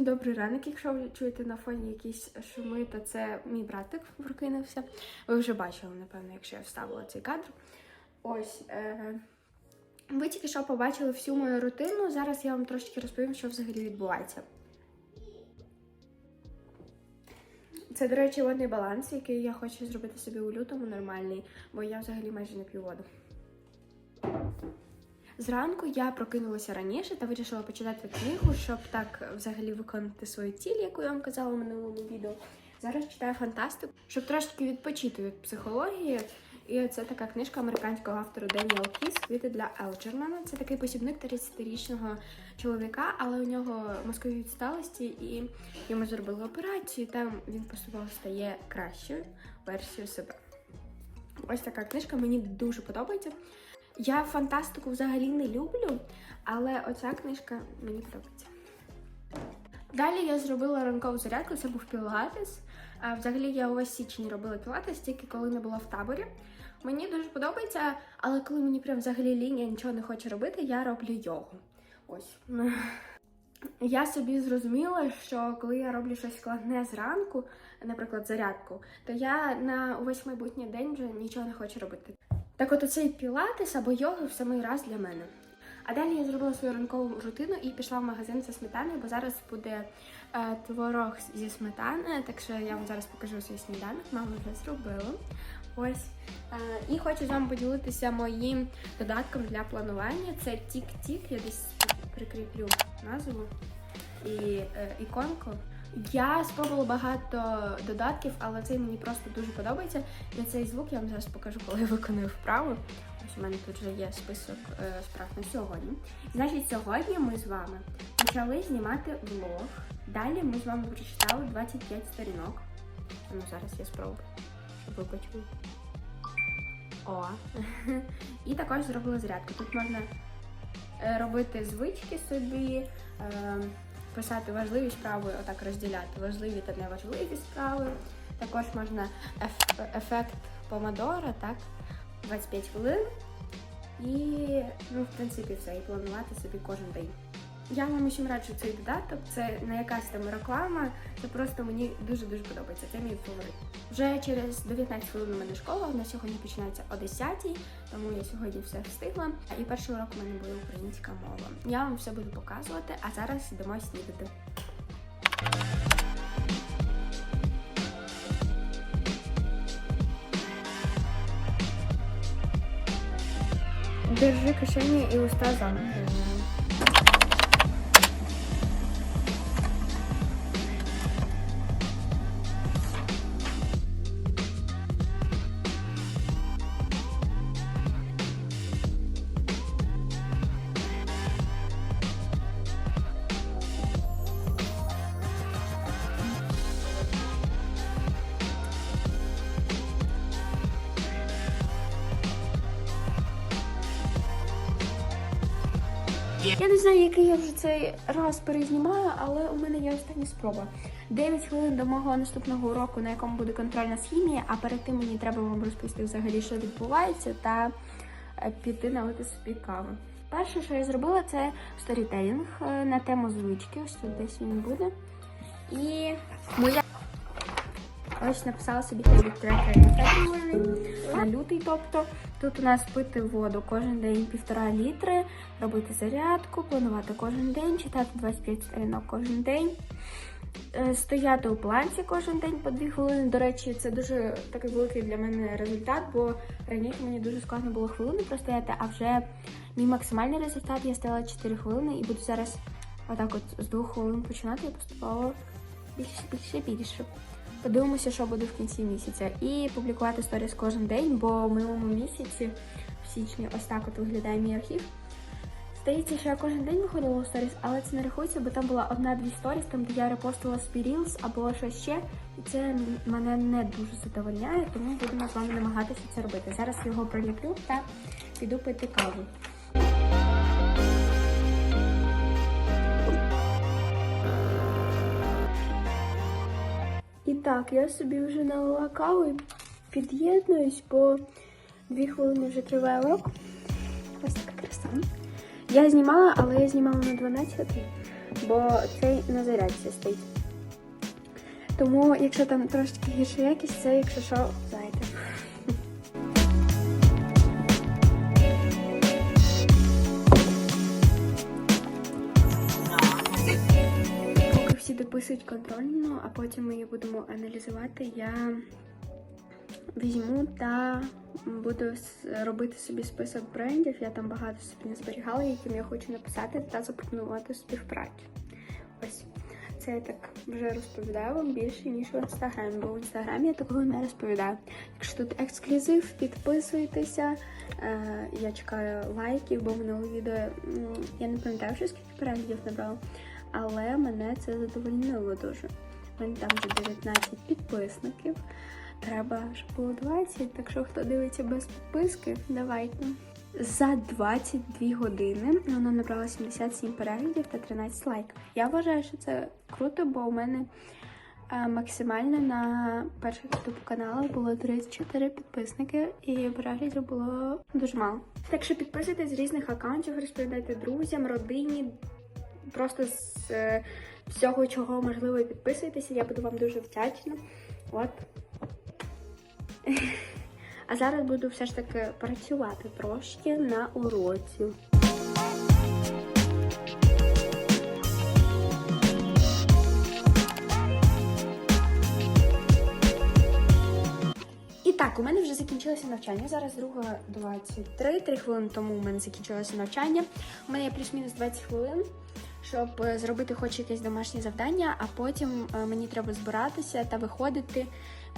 Усім добрий ранок, якщо ви чуєте на фоні якісь шуми, то це мій братик прокинувся. Ви вже бачили, напевно, якщо я вставила цей кадр. Ось. Е- ви тільки що побачили всю мою рутину. Зараз я вам трошки розповім, що взагалі відбувається. Це, до речі, водний баланс, який я хочу зробити собі у лютому нормальний, бо я взагалі майже не п'ю воду. Зранку я прокинулася раніше та вирішила почитати книгу, щоб так взагалі виконати свою ціль, яку я вам казала в минулому відео. Зараз читаю фантастику, щоб трошки відпочити від психології. І це така книжка американського автора Деніел Кіс «Квіти для Елджермана. Це такий посібник 30-річного чоловіка, але у нього мозкові відсталості, і йому зробили операцію. і Там він поступово стає кращою версією себе. Ось така книжка мені дуже подобається. Я фантастику взагалі не люблю, але оця книжка мені подобається. Далі я зробила ранкову зарядку, це був пілатес. Взагалі я увесь січень робила пілатес, тільки коли не була в таборі. Мені дуже подобається, але коли мені прям взагалі лінія нічого не хоче робити, я роблю йогу. Ось. Я собі зрозуміла, що коли я роблю щось складне зранку, наприклад, зарядку, то я на увесь майбутній день вже нічого не хочу робити. Так от оцей пілатес або йога в самий раз для мене. А далі я зробила свою ранкову рутину і пішла в магазин за сметаною, бо зараз буде е, творог зі сметани, так що я вам зараз покажу свій сніданок. Мама вже зробила. Ось. Е, і хочу з вами поділитися моїм додатком для планування. Це Тік-Тік. Я десь прикріплю назву і е, іконку. Я спробувала багато додатків, але цей мені просто дуже подобається. І цей звук я вам зараз покажу, коли я виконую вправу. Ось у мене тут вже є список е, справ на сьогодні. Значить, сьогодні ми з вами почали знімати влог. Далі ми з вами прочитали 25 сторінок. Ну, зараз я спробую, щоб ви почули. О. І також зробила зарядку. Тут можна е, робити звички собі. Е, писати важливі справи, отак розділяти важливі та неважливі справи. Також можна еф- ефект помадора, так, 25 хвилин. І, ну, в принципі, все, і планувати собі кожен день. Я вам усім раджу цей додаток, це не якась там реклама, це просто мені дуже-дуже подобається. Це мій фаворит. Вже через 19 хвилин у мене школа, вона сьогодні починається о 10 тому я сьогодні все встигла. І перший урок у мене буде українська мова. Я вам все буду показувати, а зараз йдемо снідати. Держи кишені і уста замкнені. Я не знаю, який я вже цей раз перезнімаю, але у мене є остання спроба. 9 хвилин до мого наступного уроку, на якому буде контрольна з а перед тим мені треба вам розповісти взагалі, що відбувається, та е, піти налити собі каву. Перше, що я зробила, це сторітелінг е, на тему звички. Ось тут десь він буде. І моя ось написала собі habit tracker на лютий, тобто. Тут у нас пити воду кожен день півтора літри, робити зарядку, планувати кожен день, читати 25 сторінок кожен день, е, стояти у планці кожен день по 2 хвилини. До речі, це дуже такий великий для мене результат, бо раніше мені дуже складно було хвилини простояти, а вже мій максимальний результат я стояла 4 хвилини і буду зараз отак от з 2 хвилин починати і поступово більше, більше, більше. Подивимося, що буде в кінці місяця. І публікувати сторіс кожен день, бо в минулому місяці, в січні, ось так от виглядає мій архів. Здається, що я кожен день виходила у сторіс, але це не рахується, бо там була одна-дві сторіс, там де я репостила спірілс або щось ще. І це мене не дуже задовольняє, тому будемо з вами намагатися це робити. Зараз його приліплю та піду пити каву. Так, я собі вже налила каву і під'єднуюсь, бо дві хвилини вже триває урок. Ось така краса. Я знімала, але я знімала на 12, бо цей на зарядці стоїть. Тому, якщо там трошечки гірша якість, це якщо що, знаєте. Дописують контрольну, а потім ми її будемо аналізувати, я візьму та буду робити собі список брендів. Я там багато собі не зберігала, яким я хочу написати та запропонувати співпрацю. Ось. Це я так вже розповідаю вам більше, ніж в інстаграмі, бо в інстаграмі я такого не розповідаю. Якщо тут ексклюзив, підписуйтеся. Е, я чекаю лайків, бо минуле відео я не пам'ятаю, що скільки переглядів набрало, але мене це задовольнило дуже. У мене там вже 19 підписників. Треба, щоб було 20, так що хто дивиться без підписки, давайте. За 22 години воно набрало 77 переглядів та 13 лайків. Я вважаю, що це круто, бо у мене е, максимально на перших youtube каналах було 34 підписники, і переглядів було дуже мало. Так що підписуйтесь з різних аккаунтів, розповідайте друзям, родині, просто з е, всього, чого можливо, підписуйтеся. Я буду вам дуже вдячна. От. А зараз буду все ж таки працювати трошки на уроці. І так, у мене вже закінчилося навчання. Зараз друга 23, 3 хвилини тому у мене закінчилося навчання. У мене є плюс-мінус 20 хвилин, щоб е, зробити хоч якесь домашнє завдання, а потім е, мені треба збиратися та виходити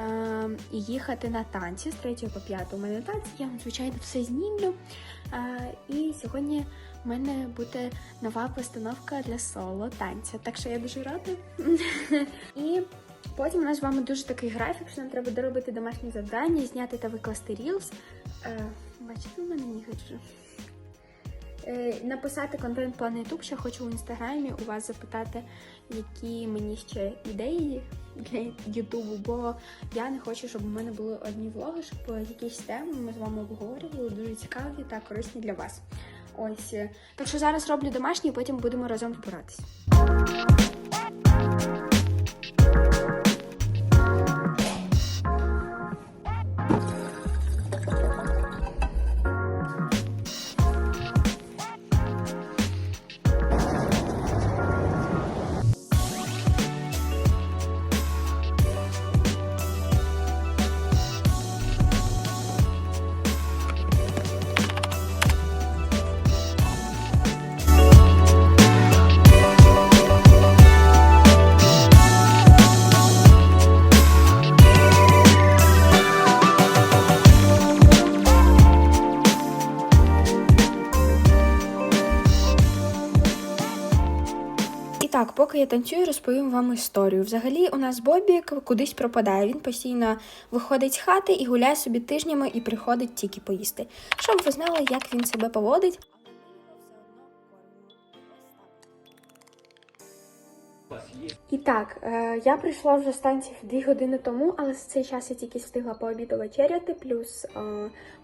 е, і їхати на танці з 3 по 5 у мене танці. Я звичайно, все знімлю. Е, і сьогодні в мене буде нова постановка для соло танця. Так що я дуже рада. І потім у нас з вами дуже такий графік, що нам треба доробити домашні завдання, зняти та викласти рілс. Бачите, у мене нігають вже. Е, написати контент-план на YouTube, ще хочу в інстаграмі у вас запитати, які мені ще ідеї для Ютубу, бо я не хочу, щоб у мене були одні влоги, щоб якісь теми ми з вами обговорювали, дуже цікаві та корисні для вас. Ось е, так що зараз роблю домашні, потім будемо разом збиратися. І танцюю, розповім вам історію. Взагалі, у нас Бобік кудись пропадає. Він постійно виходить з хати і гуляє собі тижнями і приходить тільки поїсти. Щоб ви знали, як він себе поводить. І так, е, я прийшла вже з танців дві години тому, але за цей час я тільки встигла пообіду вечеряти, плюс е,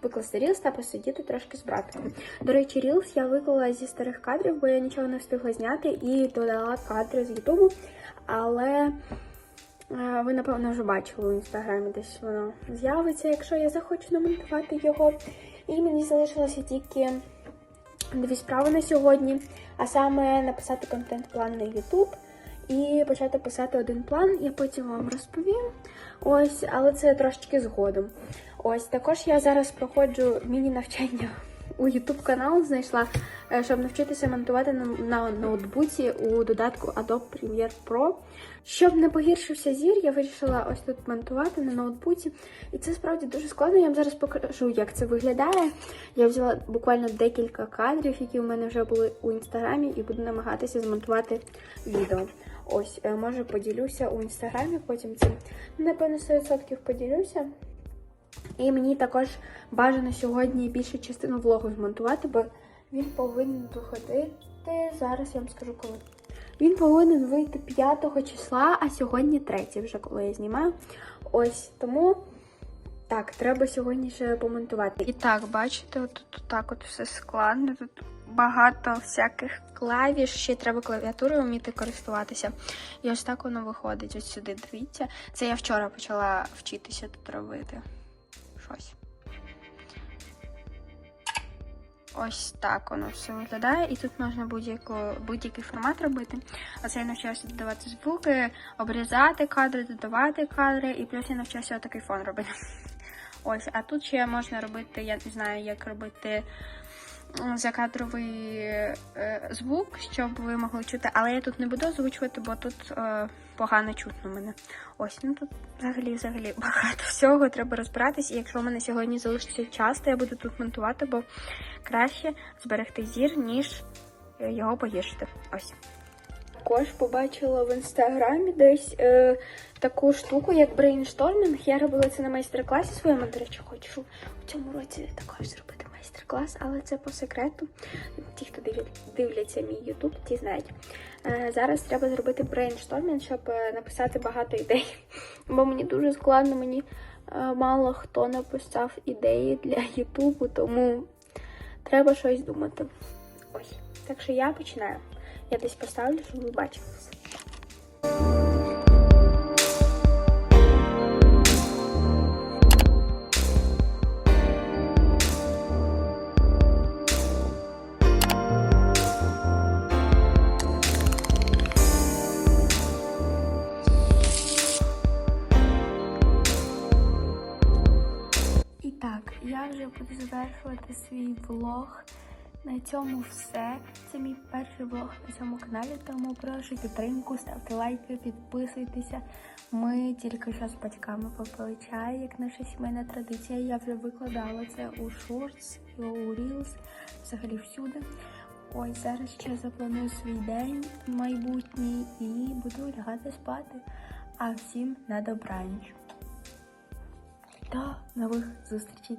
викласти рілс та посидіти трошки з братком. До речі, рілс я виклала зі старих кадрів, бо я нічого не встигла зняти і додала кадри з Ютубу. Але е, ви, напевно, вже бачили у інстаграмі, десь воно з'явиться, якщо я захочу намонтувати його. І мені залишилося тільки дві справи на сьогодні, а саме написати контент-план на YouTube і почати писати один план, я потім вам розповім. Ось, але це трошечки згодом. Ось також я зараз проходжу міні-навчання у YouTube канал, знайшла, е, щоб навчитися монтувати на, на ноутбуці у додатку Adobe Premiere Pro. Щоб не погіршився зір, я вирішила ось тут монтувати на ноутбуці. І це справді дуже складно. Я вам зараз покажу, як це виглядає. Я взяла буквально декілька кадрів, які у мене вже були у інстаграмі, і буду намагатися змонтувати відео. Ось, е, може, поділюся у інстаграмі, потім цим, напевно, 100% поділюся. І мені також бажано сьогодні більшу частину влогу змонтувати, бо він повинен виходити. Зараз я вам скажу коли. Він повинен вийти 5 числа, а сьогодні 3 вже коли я знімаю. Ось тому так, треба сьогодні ще помонтувати. І так, бачите, тут так от все складно. Тут багато всяких клавіш, ще треба клавіатурою вміти користуватися. І ось так воно виходить. Ось сюди дивіться. Це я вчора почала вчитися тут робити. Щось. Ось так воно все виглядає, і тут можна будь-який формат робити. Оце я навчилася додавати звуки, обрізати кадри, додавати кадри, і плюс я навчилася отакий фон робити. Ось, а тут ще можна робити, я не знаю, як робити закадровий е, звук, щоб ви могли чути, але я тут не буду озвучувати, бо тут е, погано чутно мене. Ось, ну тут взагалі взагалі багато всього треба розбиратись. І якщо в мене сьогодні залишиться час, то я буду тут монтувати, бо краще зберегти зір, ніж е, його погіршити. Ось. Також побачила в інстаграмі десь е, таку штуку, як брейнштормінг. Я робила це на майстер-класі своєму, до речі, хочу в цьому році також зробити майстер-клас, але це по секрету. Ті, хто дивляться мій ютуб, ті знають. Е, зараз треба зробити брейнштормінг, щоб е, написати багато ідей. Бо мені дуже складно, мені е, мало хто написав ідеї для ютубу, тому треба щось думати. Ось. Так що я починаю. Я десь поставлю, щоб ви бачили все. Я буду завершувати свій влог. На цьому все. Це мій перший влог на цьому каналі, тому прошу підтримку, ставте лайки, підписуйтеся. Ми тільки що з батьками попили чай, як наша сімейна традиція. Я вже викладала це у шортс, у рілс, взагалі всюди. Ось зараз ще запланую свій день майбутній і буду лягати спати. А всім на добраніч. До нових зустрічей!